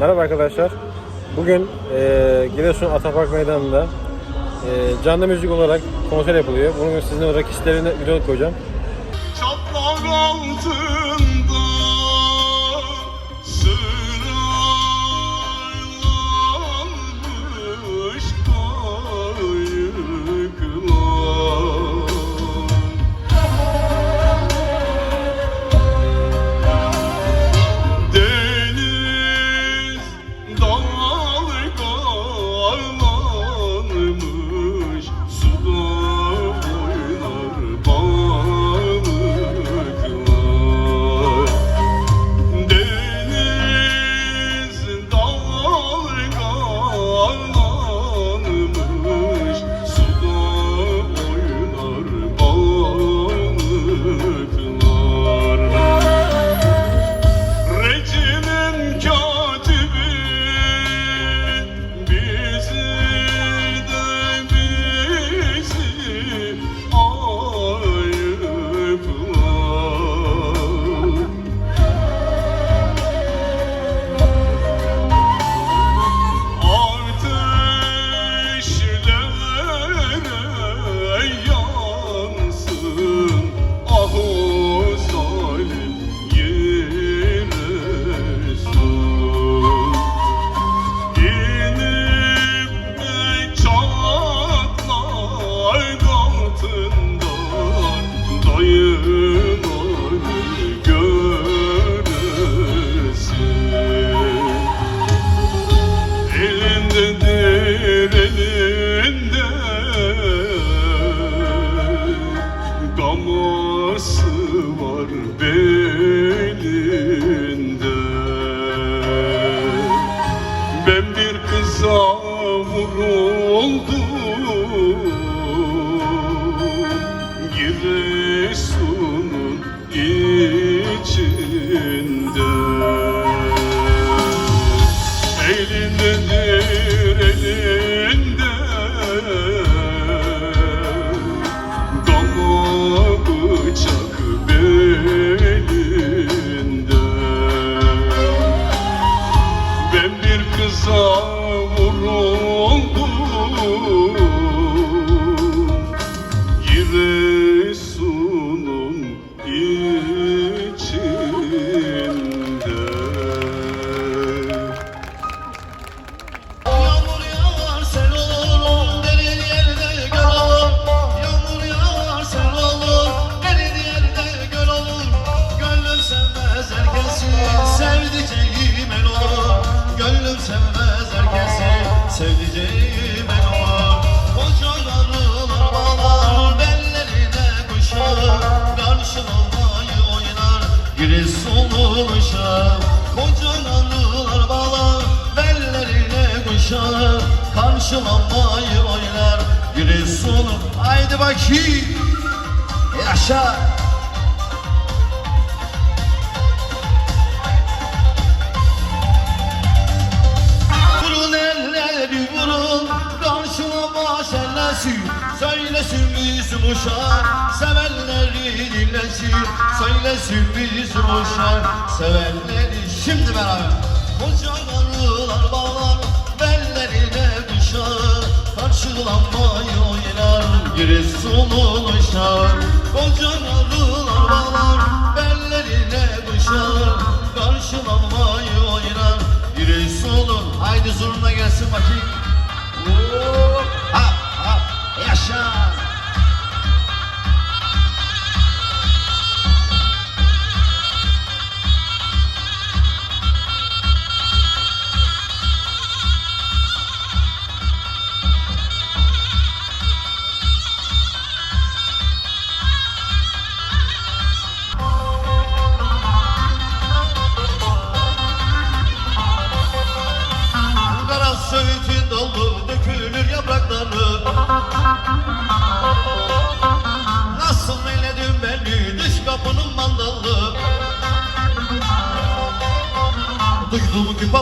Merhaba arkadaşlar. Bugün e, Giresun Atapark Meydanı'nda e, canlı müzik olarak konser yapılıyor. Bunun sizin olarak hislerini video koyacağım. Uşak Sevenleri dinlesin Söylesin bizim uşak. Sevenleri Şimdi beraber. Koca karılar bağlar Bellerine düşer. Karşılanmayı oynar Giresun'un uşak Koca karılar bağlar Bellerine düşer. Karşılanmayı oynar Giresun'un Haydi zurna gelsin bakayım. Oo, Ha ha Yaşa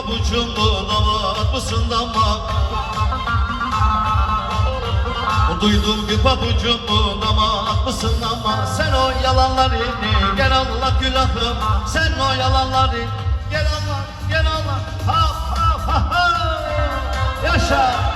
pabucumda damat mısın damat? Duydum ki pabucumda damat mısın damat? Sen o yalanlarını gel Allah günahım Sen o yalanları gel Allah gel Allah. Ha ha ha ha. Yaşa!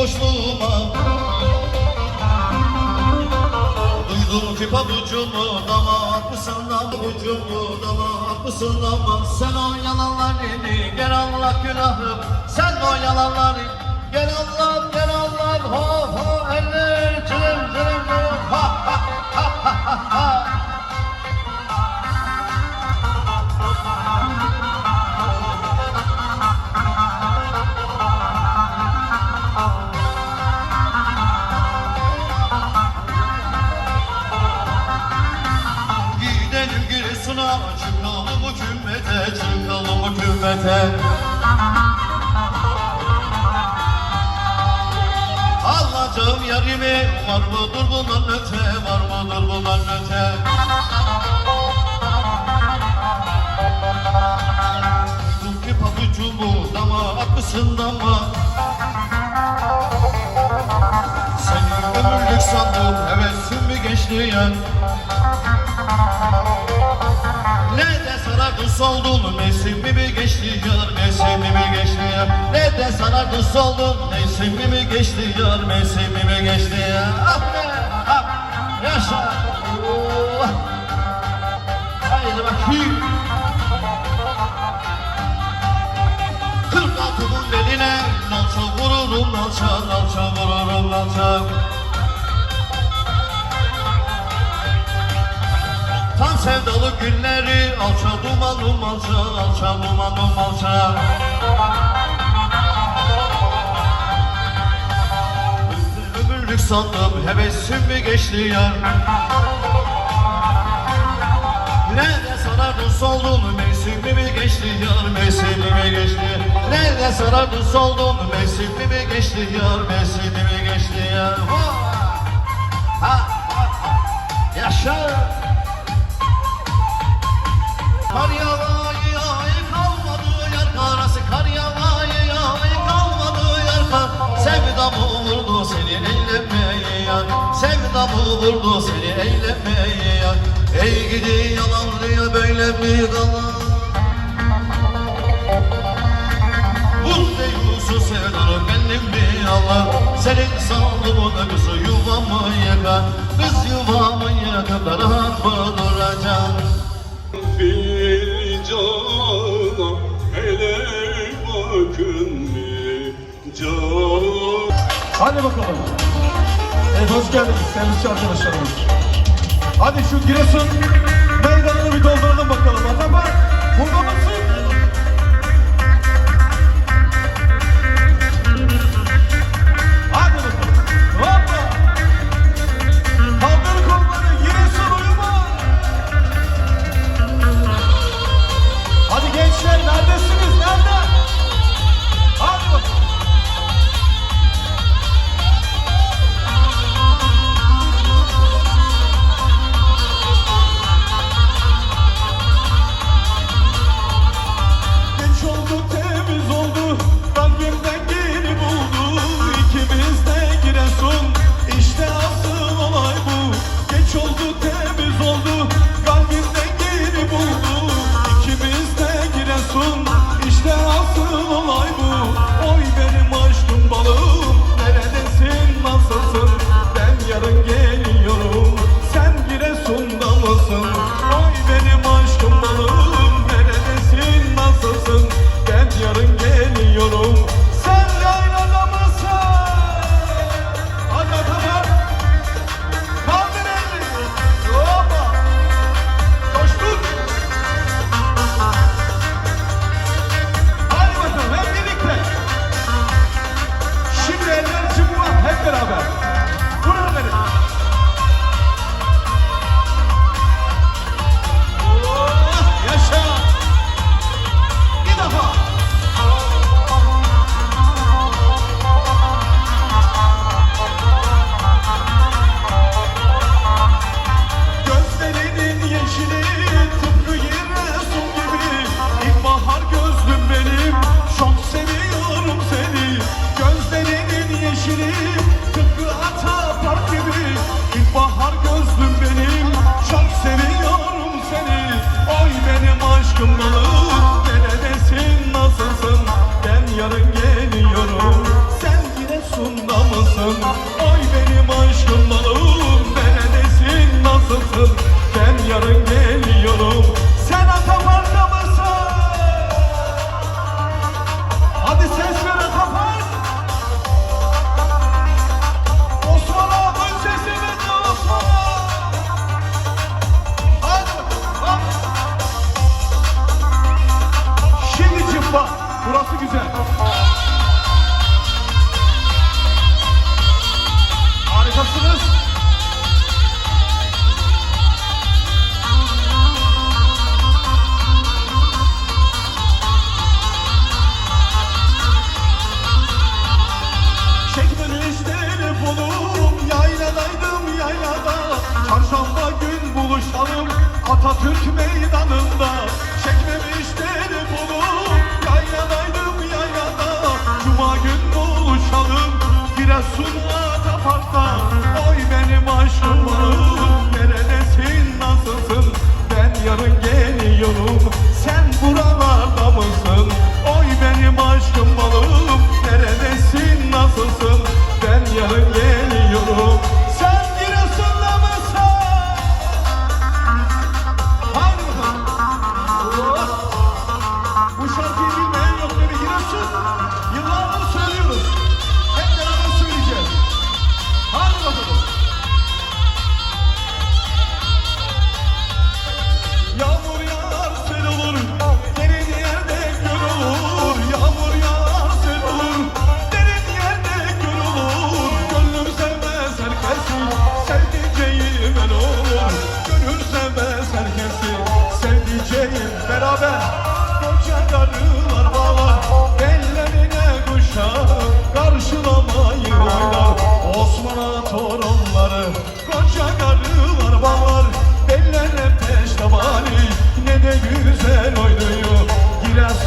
Boşluğuma. Duydum ki pabucumu, damat mısın pabucumu, damat mısın ama Sen o yalanlarını, gel Allah günahım. Sen o yalanları, gel Allah, gel Allah. Ho ho, eller, cırım cırım Ha ha ha ha ha kümmete Allah'cığım yarimi var mıdır bundan öte var mıdır bundan öte? Duydum ki pabucumu dama atmışsın dama Seni ömürlük sandım hevesim mi geçti yan ne de sarardın soldun mevsimi mi geçti yar mevsimi mi geçti yar? Ne de sarardın soldun mevsimi mi geçti yar mevsimi mi geçti yar? Ah be ah yaşa. Oh. Haydi bakayım. Kırk altının eline nalça vururum nalça nalça vururum nalça sevdalı günleri alça dumanım alça alça dumanım alça Ömürlük sandım hevesim mi geçti yar Ne de sarardın soldun mevsimi mi geçti yar mevsimi mi geçti? Ne de sarardın soldun mevsimi mi geçti yar mevsimi mi geçti yar Ha ha ha. Yaşa Kar yağayı yağayı kalmadı yar karası Kar. Yağayı yağayı seni eylemeye yar. Sevdamı vurdu seni eylemeye yar. Ey gidi yalanlıya böyle mi kalan Bu Yusuf sevdalı benim bir Allah Senin sandığın kızı yuvamı yakar. Kız yuvamı yakar da rahat mı Hadi bakalım. Evet hoş geldiniz sevgili arkadaşlarımız. Hadi şu Giresun meydanını bir dolduralım bakalım. Atabar burada Caramba!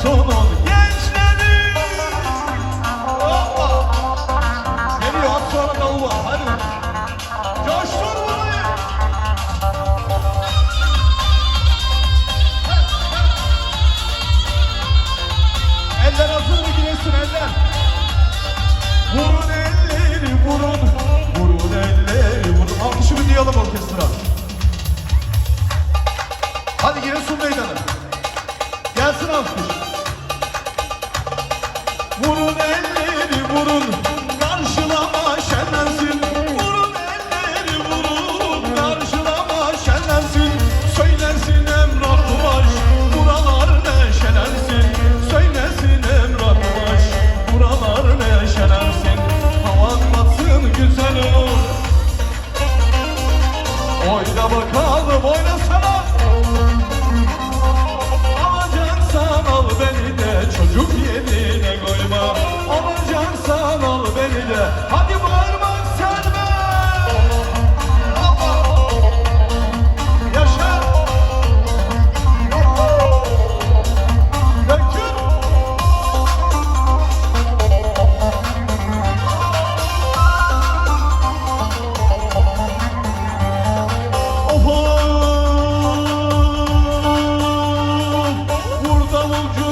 son olur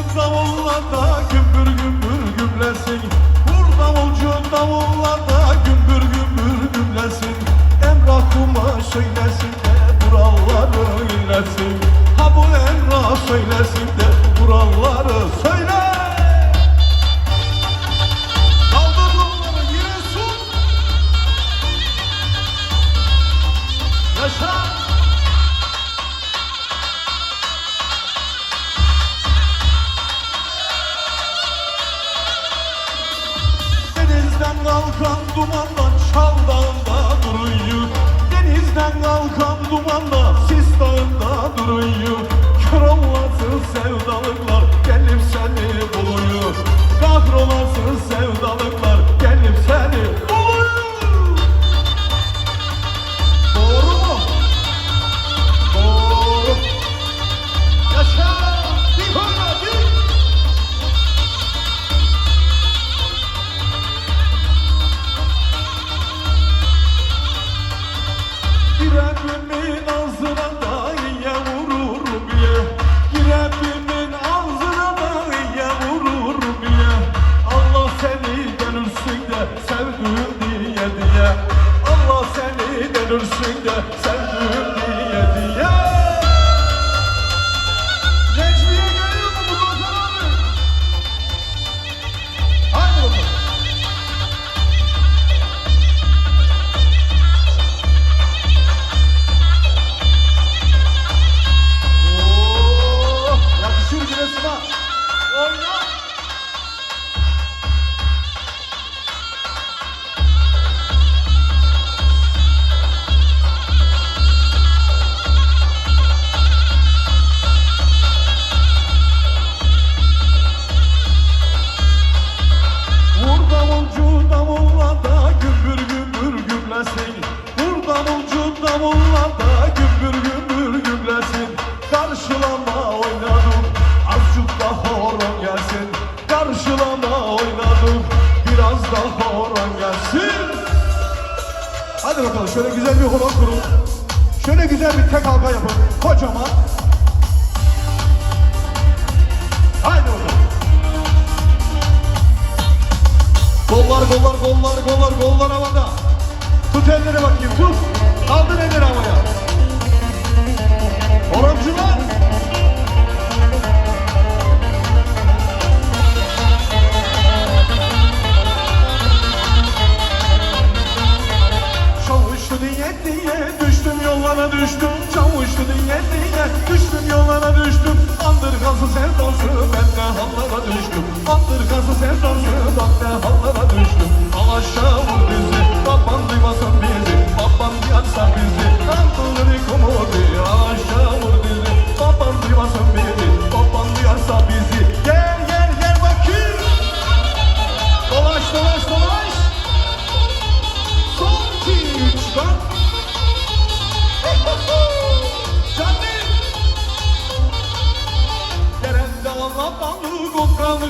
Vursun da gümbür gümbür gümlesin Vur davulcu davulla da gümbür gümbür gümlesin Emrah kuma söylesin de kuralları inlesin. Ha bu Emrah söylesin de kuralları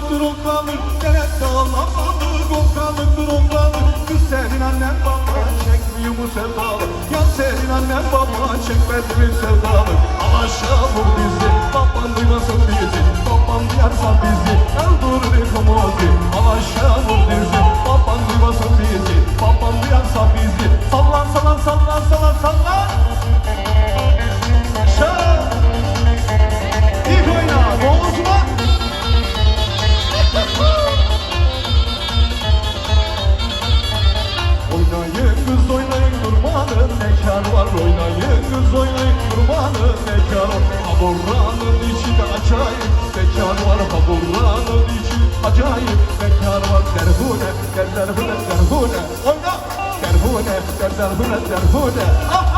durumdadır ondanır Devlet dağlamadır Ondanır durumdadır Kız senin annen baban Çekmiyor mu sevdalı. Yan senin annen baban sevdalı. Alaşağı vur bizi Baban duymasın bizi. Baban duyarsa bizi Öldürür yıkımızı Alaşağı vur bizi Baban duymasın bizi. Baban duyarsa bizi. Sallan sallan sallan sallan sallan. Şarap İlk oyna Boğazıma Oynayın kız oynayın kurbanın mekar var Oynayın kız oynayın kurbanın mekar var? Haburranın içi de acayip mekar var? Haburranın içi acayip mekar var? Derhune, derhune, derhune. Oyna! Derhune, derhune, derhune. Ah!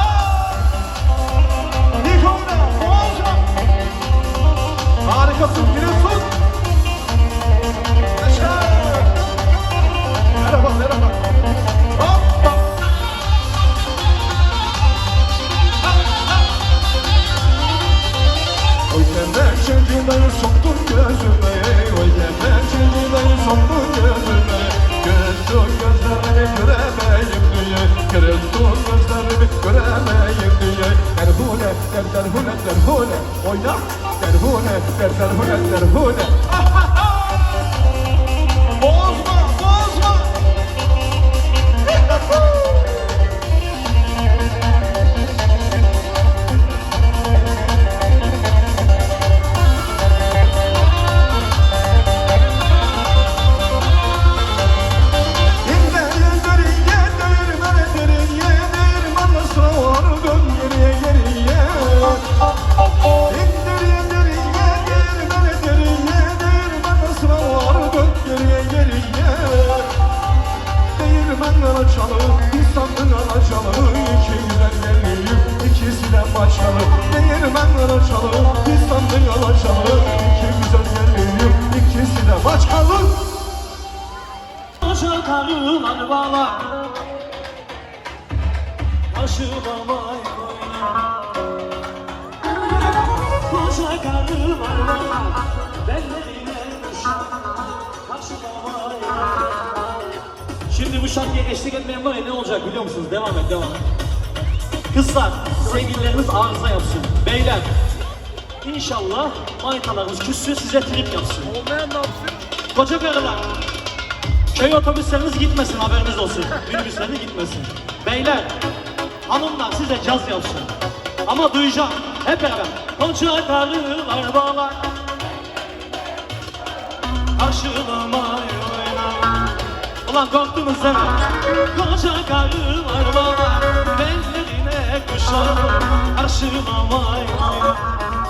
arıza yapsın. Beyler inşallah manitalarımız küssün size trip yapsın. Olmayan yapsın? Koca karılar. Köy otobüsleriniz gitmesin haberiniz olsun. Minibüsleriniz gitmesin. Beyler hanımlar size caz yapsın. Ama duyacağım hep beraber. Koca karılar bağlar. Karşılama Ulan korktunuz değil mi? Koca karılar bağlar. Ben kuşlar. Karşılamayın.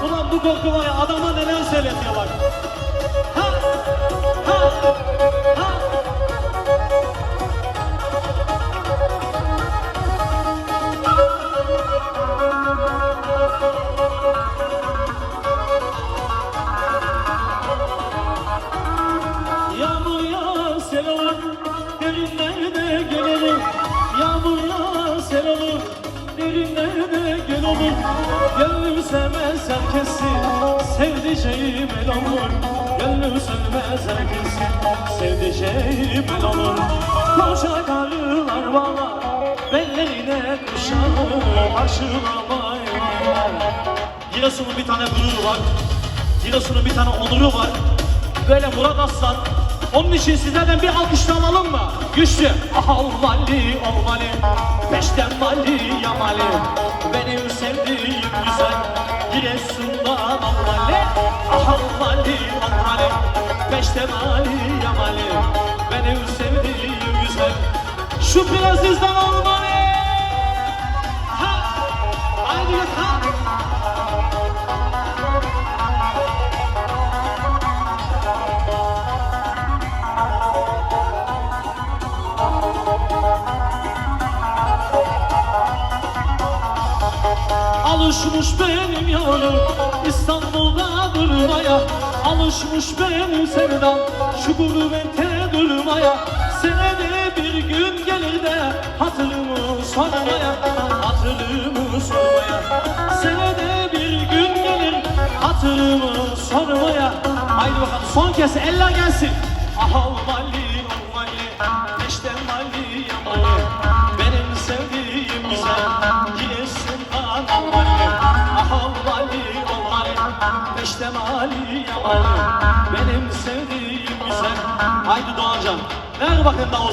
Ulan bu korku var ya adama neler söyletiyor bak. Ha! Ha! Ha! Yağmur yağar sel olur, derinlerde gel olur. Yağmur yağar sel olur, derinlerde gel olur. Gönlüm sevmez herkesi, sevdiceğim el olur. Gönlüm sevmez herkesi, sevdiceğim el olur. Koca karılar valla, bellerine kuşanır, aşılamayın. Giresun'un bir tane gururu var. Giresun'un bir tane onuru var. Böyle Murat Aslan. Onun için sizlerden bir alkış alalım mı? Güçlü. Aha olmalı olmalı. Peşten mali yamali. Benim sevdiğim güzel. Giresun'dan. Aha olmalı olmalı. Peşten mali yamali. Benim sevdiğim güzel. Şu prensizden olmalı. Alışmış benim yavrum İstanbul'da durmaya. Alışmış benim sevdam Şu gurbette durmaya. Senede bir gün gelir de Hatırımı sormaya Hatırımı sormaya. Senede bir gün gelir Hatırımı sormaya. Haydi bakalım son kez eller gelsin. Aha mali mali Peşten mali yamali Benim sevdiğim güzel. Haydi Doğancan Ver bakın davul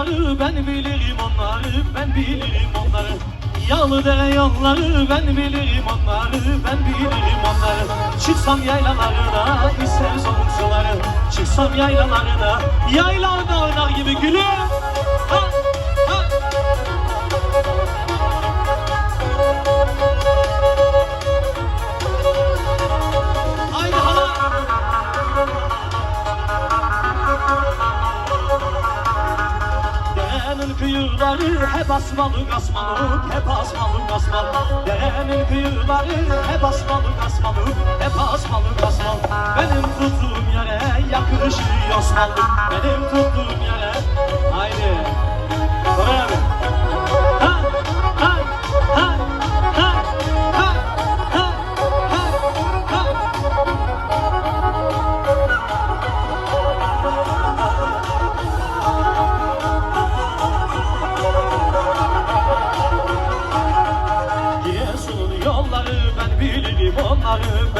yolları ben bilirim onları ben bilirim onları Yağlı dere yolları ben bilirim onları ben bilirim onları. Çıksam yaylalarına bir sev sonuçları Çıksam yaylalarına yaylarda oynar gibi gülüm kıyıları hep asmalı kasmalı Hep asmalı kasmalı. Derenin kıyıları hep asmalı kasmalı Hep asmalı kasmalı. Benim tuttuğum yere yakışır yosmalı Benim tuttuğum yere Haydi. Koray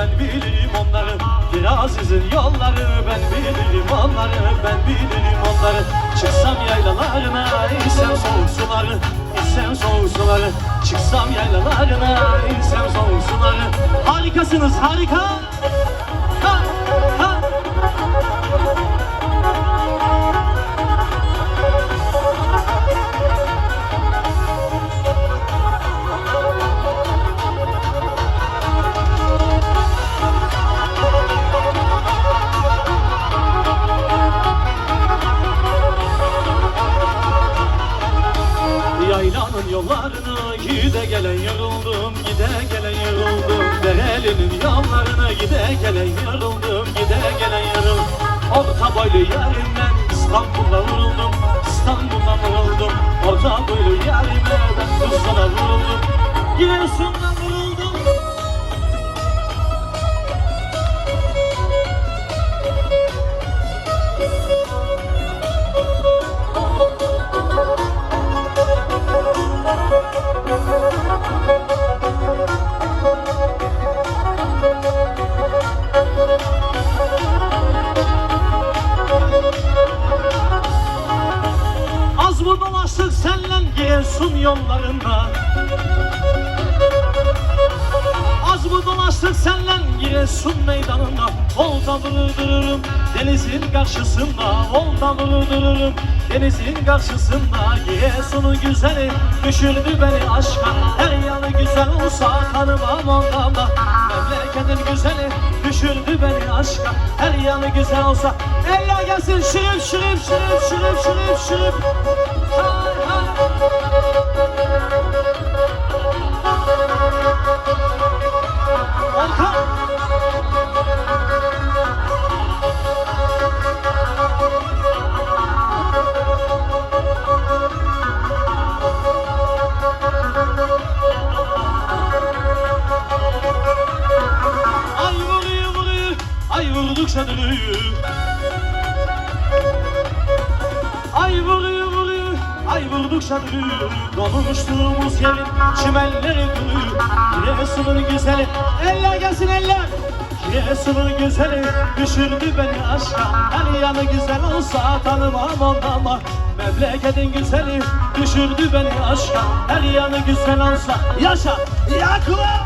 ben bilirim onları. Kirazizin yolları ben bilirim onları Ben bilirim onları. Çıksam yaylalarına insem soğuk suları. İnsem soğuk suları. Çıksam yaylalarına insem soğuk suları. Harikasınız harika. Gide gelen yoruldum Gide gelen yoruldum Orta boylu yarimden İstanbul'da vuruldum İstanbul'da vuruldum. Orta boylu yarime ben Tuzla'da vuruldum. Giresun'dan karşısında Volta vurdururum denizin karşısında Giresun'un güzeli. Düşürdü beni aşka Her yanı güzel. Olsa tanımam ondan da Memleketin güzeli. Düşürdü beni aşka Her yanı güzel olsa. Eller gelsin şırıp şırıp şırıp şırıp şırıp şırıp Dönüyor Ay vuruyor vuruyor Ay vurdukça dönüyor Konuştuğumuz yerin çimenleri duruyor. Giresun'un güzeli Eller gelsin eller. Giresun'un güzeli Düşürdü beni aşka. Her yanı güzel olsa tanımam ondan ama. Memleketin güzeli Düşürdü beni aşka. Her yanı güzel olsa Yaşa yakla